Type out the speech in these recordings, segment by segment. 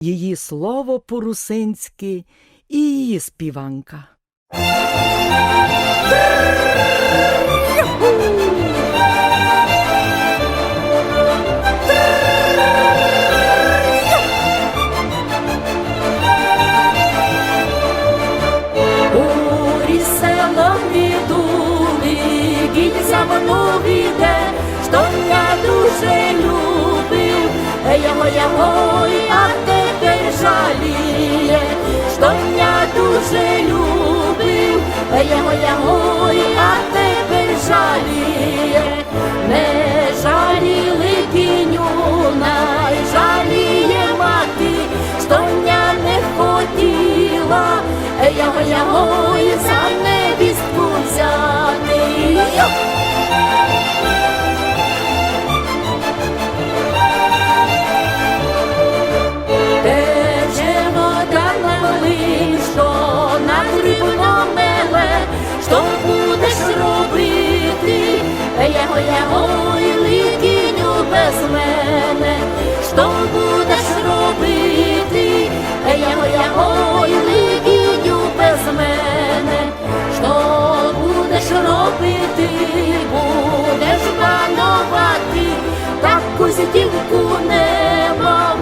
її слово по-русинськи і її співанка. Що я дуже любив, його його, дуже любив, його його, а тепер жаліє, не жаліли кіню, найжаліє мати, що я не хотіла, його і яго і ликіню без мене, що будеш робити, яго яго і ликіню без мене, що будеш робити, будеш панувати, таку зітівку не мав,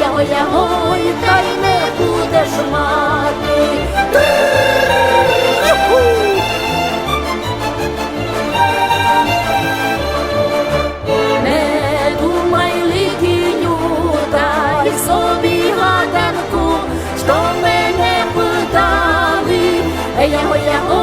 яго яго і та й не будеш мати. собі гаданку, що мене питали, я